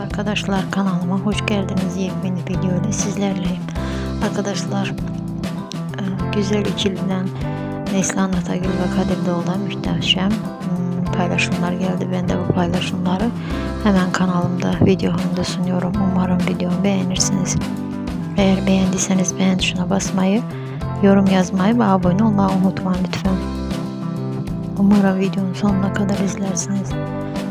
arkadaşlar kanalıma hoş geldiniz. Yepyeni video ile sizlerleyim. Arkadaşlar e, güzel ikiliden Neslihan Atagül ve Kadir Doğulu'dan muhteşem hmm, paylaşımlar geldi. Ben de bu paylaşımları hemen kanalımda video halinde sunuyorum. Umarım videomu beğenirsiniz. Eğer beğendiyseniz beğen tuşuna basmayı, yorum yazmayı ve abone olmayı unutmayın lütfen. Umarım videonun sonuna kadar izlersiniz.